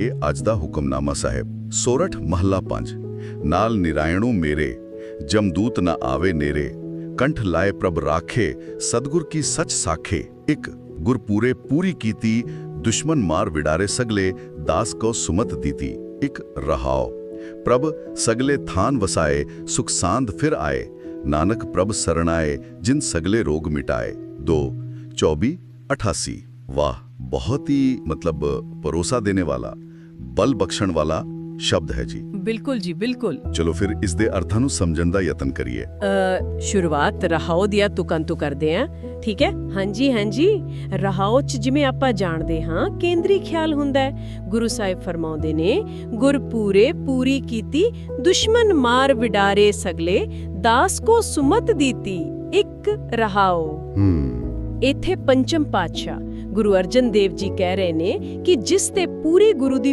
ਇਹ ਅੱਜ ਦਾ ਹੁਕਮਨਾਮਾ ਸਾਹਿਬ, ਸੋਰਠ, ਮਹੱਲਾ 5 ਨਾਲ ਨਿਰਾਇਣੂ ਮੇਰੇ, ਜਮਦੂਤ ਨਾ ਆਵੇ ਨੇਰੇ। ਕੰਠ ਲਾਏ ਪ੍ਰਭ ਰਾਖੇ, ਸਤਗੁਰ ਕੀ ਸੱਚ ਸਾਖੇ। ਇੱਕ, ਗੁਰਪੂਰੇ ਪੂਰੀ ਕੀਤੀ, ਦੁਸ਼ਮਨ ਮਾਰ ਵਿਡਾਰੇ ਸਗਲੇ, ਦਾਸ ਕੋ ਸੁਮਤ ਦੀਤੀ। ਇੱਕ ਰਹਾਓ ਪ੍ਰਭ ਸਗਲੇ ਥਾਨ ਵਸਾਏ, ਸੁਖ ਸਾਂਦ ਫਿਰ ਆਏ। ਨਾਨਕ ਪ੍ਰਭ ਸਰਣਾਏ ਜਿਨ ਸਗਲੇ ਰੋਗ ਮਿਟਾਏ। 2 24 88 ਵਾਹ, ਬਹੁਤ ਹੀ ਮਤਲਬ ਭਰੋਸਾ ਦੇने ਵਾਲਾ। ਬਲ ਬਖਸ਼ਣ ਵਾਲਾ ਸ਼ਬਦ ਹੈ ਜੀ। ਬਿਲਕੁਲ ਜੀ ਬਿਲਕੁਲ। ਚਲੋ ਫਿਰ ਇਸ ਦੇ ਅਰਥਾਂ ਨੂੰ ਸਮਝਣ ਦਾ ਯਤਨ ਕਰੀਏ। ਅ, ਸ਼ੁਰੂਆਤ ਰਹਾਓ ਦੀਆਂ ਤੁਕਾਂ ਤੋਂ ਕਰਦੇ ਆਂ ਠੀਕ ਹੈ? ਹਾਂਜੀ ਹਾਂਜੀ। ਰਹਾਓ ਚ ਜਿਵੇਂ ਆਪਾਂ ਜਾਣਦੇ ਹਾਂ ਕੇਂਦਰੀ ਖਿਆਲ ਹੁੰਦਾ ਹੈ। ਗੁਰੂ ਸਾਹਿਬ ਫਰਮਾਉਂਦੇ ਨੇ ਗੁਰਪੂਰੇ ਪੂਰੀ ਕੀਤੀ ਦੁਸ਼ਮਨ ਮਾਰ ਵਿਡਾਰੇ ਸਗਲੇ ਦਾਸ ਕੋ ਸੁਮਤ ਦੀਤੀ ਇੱਕ ਰਹਾਓ। ਹੂੰ। ਇੱਥੇ ਪੰਚਮ ਪਾਤਸ਼ਾਹ ਗੁਰੂ ਅਰਜਨ ਦੇਵ ਜੀ ਕਹਿ ਰਹੇ ਨੇ ਕਿ ਜਿਸ ਤੇ ਪੂਰੀ ਗੁਰੂ ਦੀ